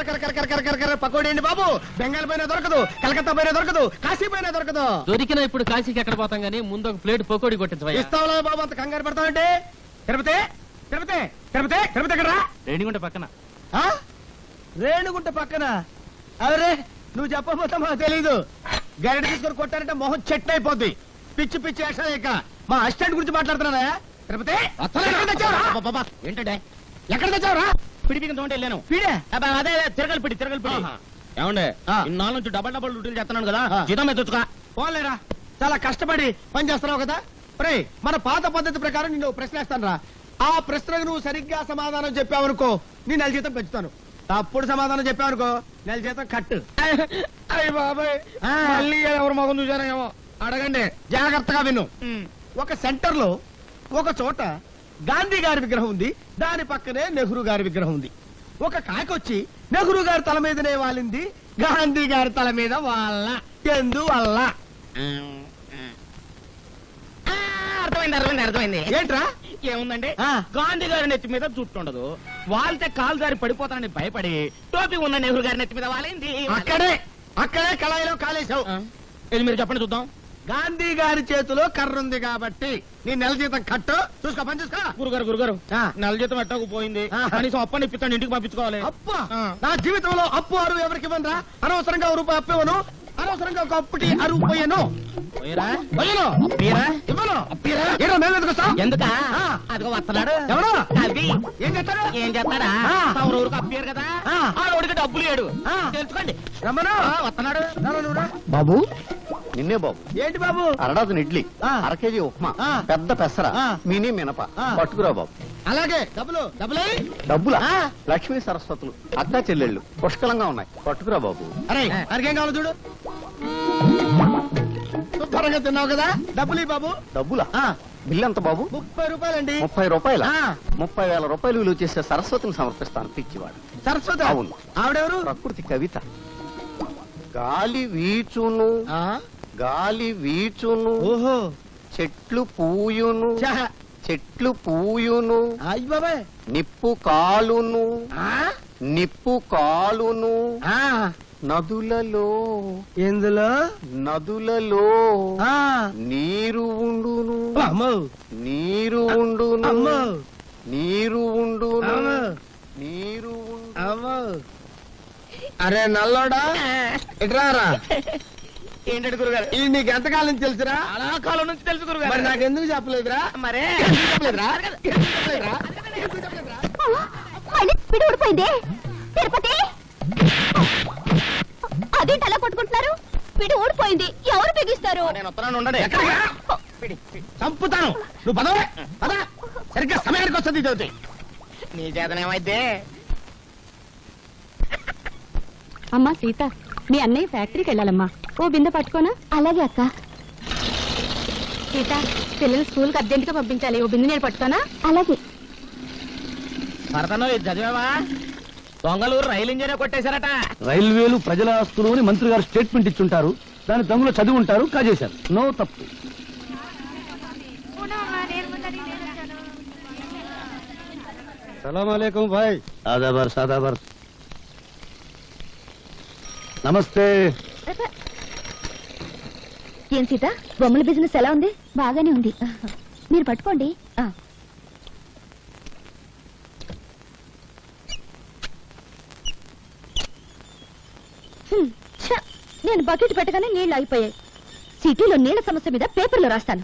కర కర కర కర కర కర కర పకోడీ అండి బాబు. బెంగాల్ పైన దొరకదు కలకత్తా పైన దొరకదు కాశీ పైన దొరకదు. దొరికిన ఇప్పుడు కాశీకి ఎక్కడ పోతాం గానీ ముందు ఒక ప్లేట్ పకోడీ కొట్టించవయ్యా. ఇస్తావులే బాబు అంత కంగారు పడతావంటే? తిరుపతి తిరుపతి తిరుపతి తిరుపతి ఎక్కడ రేణిగుంట పక్కన. రేణుగుంట పక్కన? అరే నువ్వు చెప్పబోతా మాకు తెలీదు. గరిట తీసుకొని కొట్టారంటే మొహం చెట్టు అయిపోద్ది పిచ్చి పిచ్చి యాక్షన్ ఇక మా అసిస్టెంట్ గురించి మాట్లాడుతున్నారా తిరుపతి ఎక్కడ తెచ్చావురా? ఏంటంటే ఎక్కడ తెచ్చావురా? పిడిపికి తోంటే వెళ్ళాను. పీడే? అబ్బా, అదే అదే, తిరగలి పిడి తిరగలి పిడి. ఆహా. ఏమండే? ఆ. ఇన్నాళ్ళ నుంచి డబల్ డబల్ డ్యూటీలు చేస్తున్నాను కదా ఆ. జీతం ఎత్తుగా పోలేరా చాలా కష్టపడి పని చేస్తున్నావు కదా. రే మన పాత పద్ధతి ప్రకారం నిన్ను ప్రశ్నిస్తాను రా ఆ ప్రశ్నకు నువ్వు సరిగ్గా సమాధానం చెప్పావనుకో నీ నెల జీతం పెంచుతాను. తప్పుడు సమాధానం చెప్పావనుకో నెల జీతం కట్టు. అయ్య బాబాయ్. ఆ. మళ్ళీ ఎవరు మొగం చూసానేమో అడగండి. జాగ్రత్తగా విను. ఒక సెంటర్లో ఒక చోట గాంధీ గారి విగ్రహం ఉంది దాని పక్కనే నెహ్రూ గారి విగ్రహం ఉంది. ఒక కాకొచ్చి నెహ్రూ గారి తల మీదనే వాలింది గాంధీ గారి తల మీద వాళ్ళ ఎందువల్ల? అర్థమైంది అర్థమైంది అర్థమైంది. ఏంట్రా? ఏముందండి. గాంధీ గారి నెత్తి మీద జుట్టు ఉండదు కాలు జారి పడిపోతానని భయపడి టోపీ ఉన్న నెహ్రూ గారి నెత్తి మీద వాలింది. అక్కడే అక్కడే కళాయిలో కాలేశావు. ఇది మీరు చెప్పండి చూద్దాం. గాంధీ గారి చేతిలో కర్ర ఉంది కాబట్టి నీ నెల జీతం కట్టు చూసుకో పని చూసుకో గురుగారు గురుగారు ఆ. నెల జీతం ఎట్టకు పోయింది ఆ. కనీసం అప్పని ఇప్పిస్తాను ఇంటికి పంపించుకోవాలి అప్పా ఆ. నా జీవితంలో అప్పు అరువు ఎవరికి ఇవ్వనురా అనవసరంగా ఒక రూపాయి అప్పు ఇవ్వను అనవసరంగా ఒక అప్పుటి అరువు పోయాను పోయిరా? పోయాను అప్పీరా? ఇవ్వను ఏడో ఎందుకు ఎందుక ఆ. అదిగో వస్తున్నాడు? అది ఏం చేస్తాడు ఏం చేస్తాడా ఆ. ఊరికి అప్పారు కదా ఆ. ఆ రోడ్డుకి డబ్బులు లేడు ఆ. తెలుసుకోండి రమ్మను ఆ, వస్తున్నాడు. బాబు నిన్నే బాబు. ఏంటి బాబు? అరడాజన్ ఇడ్లీ ఆ. అర కేజీ ఉప్మా ఆ. పెద్ద పెసర. మినీ మినప. పట్టుకురా బాబు. అలాగే డబ్బులు డబ్బులు డబ్బులా. లక్ష్మీ సరస్వతులు అక్కా చెల్లెళ్ళు పుష్కలంగా ఉన్నాయి. పట్టుకురా బాబు. అరే అరికేం కావాలి చూడు. శుభ్రంగా తిన్నావు కదా? డబ్బులు బాబు. డబ్బులా? ఆ, బిల్లు ఎంత బాబు? ముప్పై రూపాయలండి. ముప్పై రూపాయల. ముప్పై వేల రూపాయలు విలువ చేసే సరస్వతిని సమర్పిస్తాను పిచ్చివాడు. సరస్వతి? అవును. ఆవిడెవరు? ప్రకృతి కవిత. గాలి వీచును. ఆ, గాలి వీచును ఓహో. చెట్లు పూయును చెట్లు పూయును అయ్య బాబాయ్. నిప్పు కాలును ఆ, నిప్పు కాలును ఆ, నదులలో ఎందులో? నదులలో ఆ, నీరు ఉండును అమ్మో. నీరు ఉండును అమ్మో. నీరు ఉండును అమ్మో. నీరు ఉండు అమ్మో. అరే నల్లోడా? ఇట్రారా ఏంటంటే గురుగారు? ఇది నీకు ఎంతకాలం తెలుసురా? చాలా కాలం నుంచి తెలుసు మరి గురుగారు మరే. ఎందుకు చెప్పలేదురా? ఎందుకు చెప్పలేదురా? ఎందుకు చెప్పలేదురా? పిడి ఊడిపోయింది. తిరుపతి. అదేంటి అలా కొట్టుకుంటున్నారు పిడి ఊడిపోయింది. ఎవరు బిగిస్తారు? నేను వస్తున్నాను ఉండండి. ఎక్కడికి? చంపుతాను. నువ్వు పదవే పద. సరిగ్గా సమయానికి వస్తుంది చదివితే. నీ చేతనేమైతే అమ్మా సీత మీ అన్నయ్య ఫ్యాక్టరీకి వెళ్ళాలమ్మా. ఓ బిందె పట్టుకోనా? అలాగే అక్క. సీత పిల్లలు స్కూల్కి అర్జెంట్గా పంపించాలి. ఓ బిందె నేను పట్టుకోనా? అలాగే. భరతను ఇది చదివావా? రైలు ఇంజనే కొట్టేశారట. రైల్వేలు ప్రజల ఆస్తులు అని మంత్రి గారు స్టేట్మెంట్ ఇచ్చుంటారు. దాని దొంగలు చదివి ఉంటారు కాజేశారు. నో తప్పు. సలాం అలైకుం భాయ్. ఆదాబర్ సాదాబర్. నమస్తే. ఏం సీత? బొమ్మల బిజినెస్ ఎలా ఉంది? బాగానే ఉంది. మీరు పట్టుకోండి. నేను బకెట్ పెట్టగానే నీళ్ళు ఆగిపోయాయి. సిటీలో నీళ్ళ సమస్య మీద పేపర్లో రాస్తాను.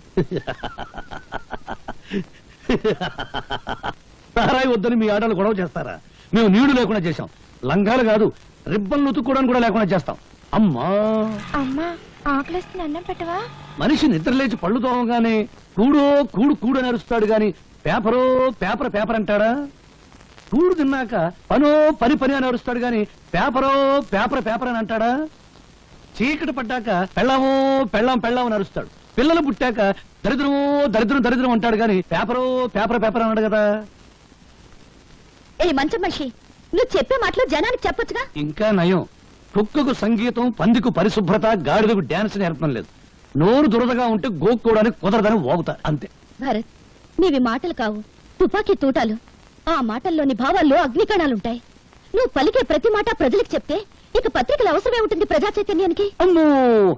సారాయి వద్దని మీ ఆడలు గొడవ చేస్తారా? మేము నీళ్ళు లేకుండా చేశాం. లంగాలు కాదు రిబ్బన్లు ఉతుక్కోవడానికి కూడా లేకుండా చేస్తాం. అమ్మా! అమ్మా! ఆకలిస్తుంది అన్నం పెట్టవా? మనిషి నిద్రలేచి పళ్ళు తోమగానే కూడో కూడు కూడు అని అరుస్తాడు గాని పేపరో పేపర్ పేపర్ అంటాడా? కూడు తిన్నాక పనో పని పని అని అరుస్తాడు గాని పేపరో పేపర్ పేపర్ అని అంటాడా? చీకటి పడ్డాక పెళ్ళామో పెళ్ళాం పెళ్ళాం అని అరుస్తాడు. పిల్లలు పుట్టాక దరిద్రమో దరిద్రం దరిద్రం అంటాడు గాని పేపరో పేపర్ పేపర్ అన్నాడు కదా. ఏ మంచం మనిషి నువ్వు చెప్పే మాటలు జనానికి చెప్పొచ్చుగా? ఇంకా నయం. కుక్కకు సంగీతం పందికు పరిశుభ్రత గాడిదకు డాన్స్ నేర్పడం లేదు. నోరు దురదగా ఉంటే గోక్కోవడానికి కుదరదని ఓగుతా అంతే. భరత్ నీవి మాటలు కావు. తుపాకీ తూటాలు. ఆ మాటల్లోని భావాల్లో అగ్నికణాలుంటాయి. నువ్వు పలికే ప్రతి మాట ప్రజలకు చెప్తే ఇక పత్రికల అవసరమే ఉంటుంది ప్రజా చైతన్యానికి. అమ్మో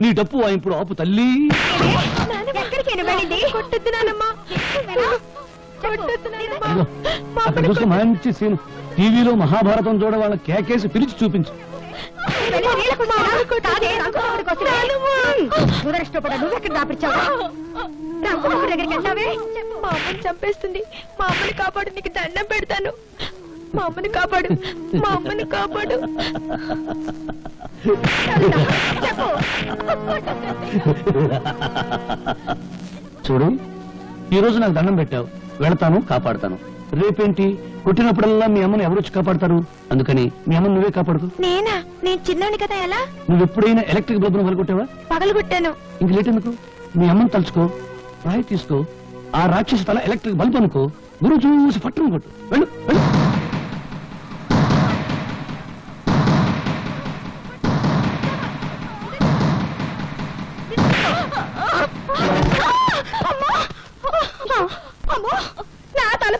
నీ డప్పు ఇప్పుడు ఆపు తల్లి. మంచి సీన్. టీవీలో మహాభారతం చూడ వాళ్ళ కేకేసి పిలిచి చూపించు. దురదృష్టపడ నువ్వెక్కడ దాపిచ్చావు దగ్గరికి వెళ్ళావే మా అమ్మని చంపేస్తుంది. మా అమ్మని కాపాడు నీకు దండం పెడతాను. మా అమ్మని కాపాడు మా అమ్మని కాపాడు. చూడు ఈ రోజు నాకు దండం పెట్టావు. వెళతాను కాపాడతాను. రేపేంటి? కొట్టినప్పుడల్లా మీ అమ్మని ఎవరొచ్చి కాపాడతారు? అందుకని మీ అమ్మని నువ్వే కాపాడుకో. నేనా? నేను చిన్నోని కదా ఎలా? నువ్వు ఎప్పుడైనా ఎలక్ట్రిక్ బల్బును వలకొట్టావా పగలగొట్టాను ఇంక లేట్ ఎందుకు మీ అమ్మని తలుచుకో రాయి తీసుకో ఆ రాక్షసి తల ఎలక్ట్రిక్ బల్బ్ అనుకో గురువు చూసి పట్టును కొట్టు. వెళ్ళు వెళ్ళు.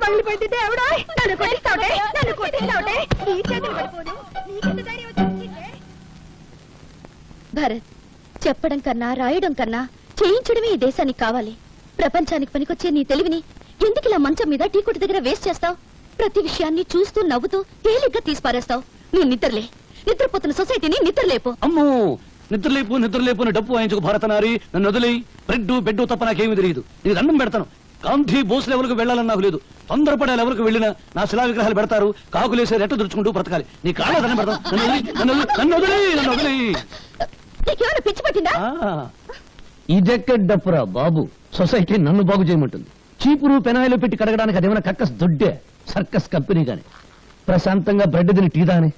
పగిలిపోయింది దేవుడా నన్ను కొట్టిస్తావుటే నన్ను కొట్టిస్తావుటే. నీ చేతులు పడిపోదు నీకెంత ధైర్యం వచ్చింది భరత్ చెప్పడం కన్నా రాయడం కన్నా చేయించడమే ఈ దేశానికి కావాలి. ప్రపంచానికి పనికొచ్చే నీ తెలివిని ఎందుకు ఇలా మంచం మీద టీ కొట్టు దగ్గర వేస్ట్ చేస్తావు? ప్రతి విషయాన్ని చూస్తూ నవ్వుతూ తేలిగ్గా తీసిపారేస్తావు. నువ్వు నిద్రలే. నిద్రపోతున్న సొసైటీని నిద్రలేపు. అమ్మో! నిద్రలేపు నిద్రలేపు అని డప్పు వాయించుకు భారతనారి. నన్ను వదిలి బ్రెడ్ బెడ్ తప్ప నాకేమీ తెలియదు. నీకు దండం పెడతాను. గాంధీ బోస్ లెవెల్కి వెళ్ళాలని నాకు లేదు. తొందరపడే లెవెల్కి వెళ్ళినా నా శిలా విగ్రహాలు పెడతారు కాకులేసే రెట్ట దుడుచుకుంటూ బ్రతకాలి. నీ కాళ్ళ దండం పెడతాను. నన్ను వదిలి, నన్ను వదిలి, నన్ను వదిలి నన్ను వదిలి నీకేమైనా పిచ్చి పట్టిందా? ఆ, ఇదెక్కడ డప్పురా బాబు? సొసైటీ నన్ను బాగు చేయమంటుంది. చీపురు పెనాయిలు పెట్టి కడగడానికి అదేమైనా కక్కస్ దొడ్డే? సర్కస్ కంపెనీ గాని. ప్రశాంతంగా బ్రెడ్ తిని టీ దాని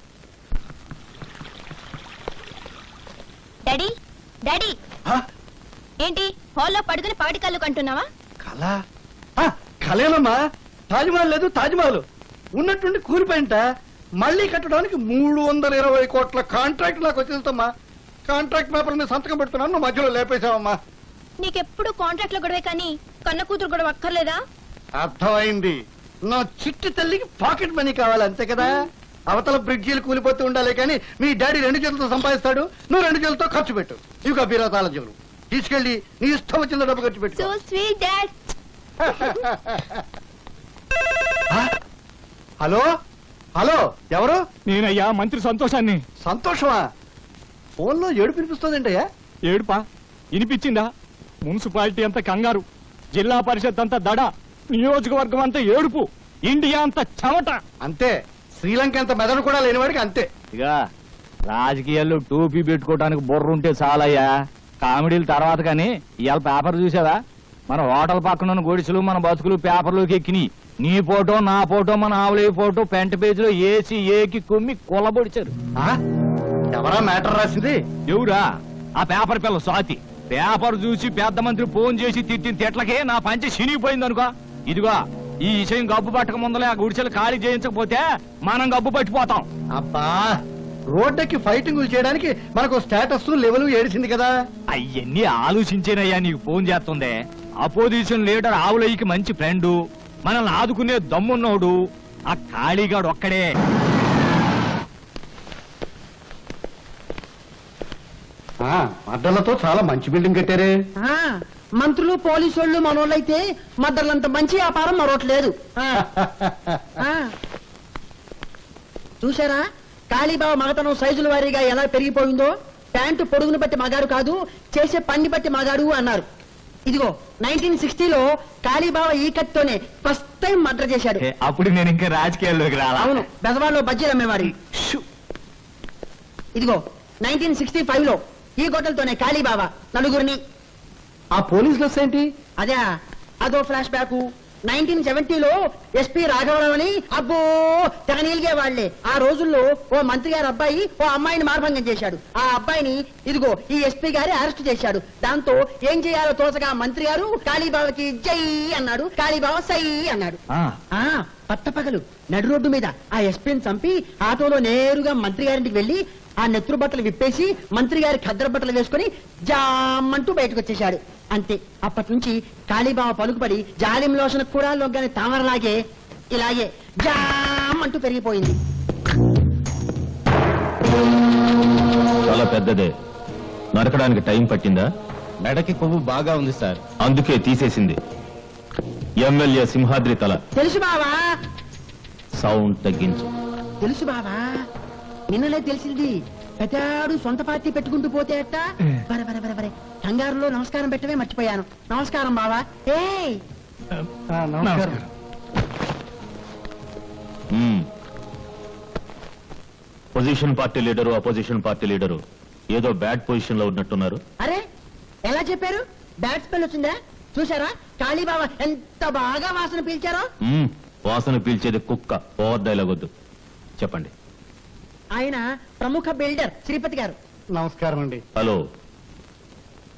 డాడీ డాడీ. ఏంటి? హాల్లో పడుకుని పాడి కళ్ళు కంటున్నావా? కళ ఆ, కళేనమ్మా తాజ్మహల్ లేదు తాజ్మహల్. ఉన్నట్టుండి కూలిపోయింట. మళ్ళీ కట్టడానికి మూడు వందల ఇరవై కోట్ల కాంట్రాక్ట్ నాకు వచ్చేస్తమ్మా కాంట్రాక్ట్ పేపర్ మీద సంతకం పెడుతున్నాను నువ్వు మధ్యలో లేపేశావమ్మా. నీకెప్పుడు కాంట్రాక్ట్లో గొడవే కానీ కన్న కూతురు గొడవ అక్కర్లేదా? అర్థమైంది. నా చిట్టి తల్లికి పాకెట్ మనీ కావాలి అంతే కదా? అవతల బ్రిడ్జీలు కూలిపోతూ ఉండాలి కానీ మీ డాడీ రెండు చేతులతో సంపాదిస్తాడు నువ్వు రెండు చేతులతో ఖర్చు పెట్టు. ఇక బీరాతాల జీవులు తీసుకెళ్ళి నీ ఇష్టం వచ్చిన డబ్బు ఖర్చు పెట్టు. హలో? హలో ఎవరు? నేనయ్యా మంత్రి సంతోషాన్ని. సంతోషమా? ఫోన్లో ఏడు పిలిపిస్తుందంటయ్యా ఏడుపా? వినిపించిందా? మున్సిపాలిటీ అంతా కంగారు. జిల్లా పరిషత్ అంతా దడ. నియోజకవర్గం అంతా ఏడుపు. ఇండియా అంతా చెమట. అంతే. శ్రీలంక అంత మెదడు కూడా లేనివాడికి అంతే. ఇక రాజకీయాల్లో టోపీ పెట్టుకోవడానికి బుర్ర ఉంటే చాలయ్యా. కామెడీల తర్వాత కానీ ఇవాళ పేపర్ చూసావా? మన హోటల్ పక్కన ఉన్న గొడిసెలు మన బతుకులు పేపర్లోకి ఎక్కినాయి. నీ ఫోటో నా ఫోటో మన ఆవులయ్య ఫోటో పెంట పేజీలో ఏసి ఏకి కుమ్మి కొలబొడిచారు. ఆ? ఎవరా మ్యాటర్ రాసింది? ఎవరా ఆ పేపర్ పిల్ల స్వాతి. పేపర్ చూసి పెద్ద మంత్రి ఫోన్ చేసి తిట్టిన తిట్లకే నా పంచి చినిగిపోయింది అనుకో ఇదిగో ఈ విషయం గబ్బు పట్టక ముందలే ఆ గుడిసెలు ఖాళీ చేయించకపోతే మనం గబ్బు పట్టిపోతాం. అబ్బా రోడ్డెక్కి ఫైటింగ్ చేయడానికి మనకు స్టేటస్ లెవెల్ ఏడిసింది కదా. అవన్నీ ఆలోచించేనయ్యా నీకు ఫోన్ చేస్తుంది. అపోజిషన్ లీడర్ ఆవులయ్యకి మంచి ఫ్రెండు. మనల్ని ఆదుకునే దమ్మున్నోడు ఆ ఖాళీగాడు ఒక్కడే. అడ్డలతో చాలా మంచి బిల్డింగ్ కట్టారే. ఆ, మంత్రులు పోలీసు వాళ్ళు మనోళ్ళైతే మద్దర్లంత మంచి వ్యాపారం ఆ. చూశారా? కాళీబాబు మగతనం సైజుల వారీగా ఎలా పెరిగిపోయిందో? ప్యాంటు పొడుగును బట్టి మగాడు కాదు చేసే పన్ని బట్టి మగాడు అన్నారు. ఇదిగో నైన్టీన్ సిక్స్టీలో కాళీబాబా ఈ కత్తితోనే ఫస్ట్ టైం మర్డర్ చేశాడు. అప్పుడు నేను ఇంకా రాజకీయాల్లోకి రాలా? అవును బెజవాడలో బజ్జీలు అమ్మేవాడు. ఇదిగో నైన్టీన్ సిక్స్టీ ఫైవ్లో ఈ గొడ్డలతోనే కాళీబాబా నలుగురిని. ఆ పోలీస్ బస్ ఏంటి అదే అదో ఫ్లాష్ బ్యాక్ నైన్టీన్ సెవెంటీలో ఎస్పీ రాఘవరావు అని అబ్బో తెగ నీలిగే వాళ్ళే ఆ రోజుల్లో ఓ మంత్రి గారి అబ్బాయి ఓ అమ్మాయిని మార్భంగం చేశాడు. ఆ అబ్బాయిని ఇదిగో ఈ ఎస్పీ గారి అరెస్ట్ చేశాడు. దాంతో ఏం చేయాలో తోచగా మంత్రి గారు కాళీబాబాకి జై అన్నాడు కాళీబాబా సై అన్నాడు. ఆ. పట్టపగలు నడు రోడ్డు మీద ఆ ఎస్పీని చంపి ఆటోలో నేరుగా మంత్రి గారింటికి వెళ్ళి ఆ నెత్తురు బట్టలు విప్పేసి మంత్రి గారి ఖద్ర బట్టలు వేసుకుని జామంటూ బయటకు వచ్చేశాడు. అంతే. అప్పటి నుంచి కాళీబాబా పలుకుపడి జాలిం లోషన కూడా లొగ్గని తామరలాగే ఇలాగే జామంటూ పెరిగిపోయింది. చాలా పెద్దదే. నరకడానికి టైం పట్టిందా? మెడకి కొవ్వు బాగా ఉంది సార్. అందుకే తీసేసింది. ఎమ్మెల్యే సింహాద్రి తల. తెలుసు బావా? సౌండ్ తగ్గించు. తెలుసు బావా? నిన్ననే తెలిసింది. పెద్దాడు సొంత పార్టీ పెట్టుకుంటూ పోతే అట్ట? బరే బరే బరే బరే కంగారులో నమస్కారం పెట్టవే మర్చిపోయాను. నమస్కారం బావా. ఏయ్! నమస్కారం. మ్మ్. Position party leader opposition party leader ఏదో బ్యాడ్ పొజిషన్లో ఉన్నట్టున్నారు. అరే ఎలా చెప్పారు? బ్యాట్ స్మెల్ వచ్చిందా? చూసారా కాళీబాబా ఎంత బాగా వాసన పీల్చారో. వాసన పీల్చేది కుక్క. ఓవర్ డైలాగ్ వద్దు. చెప్పండి. ఆయన ప్రముఖ బిల్డర్ శ్రీపతి గారు. నమస్కారం అండి. హలో.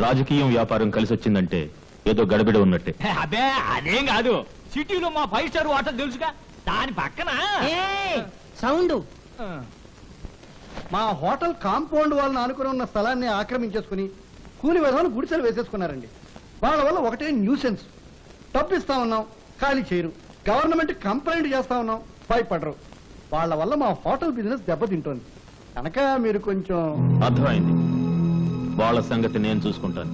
రాజకీయం వ్యాపారం కలిసి వచ్చిందంటే ఏదో గడబిడ ఉన్నట్టే. అదే అదేం కాదు. సిటీలో మా ఫైవ్ స్టార్ హోటల్ తెలుసుగా? దాని పక్కన? సౌండ్. మా హోటల్ కాంపౌండ్ వాళ్ళని ఆనుకుని ఉన్న స్థలాన్ని ఆక్రమించేసుకుని కూలి విధాలు గుడిసెలు వేసేసుకున్నారండి. వాళ్ళ వల్ల ఒకటే న్యూసెన్స్. డబ్బు ఇస్తా ఉన్నాం ఖాళీ చేయరు. గవర్నమెంట్ కంప్లైంట్ చేస్తా ఉన్నాం భయపడరు. వాళ్ళ వల్ల మా హోటల్ బిజినెస్ దెబ్బతింటోంది. కనుక మీరు కొంచెం అర్థమైంది. వాళ్ళ సంగతి నేను చూసుకుంటాను.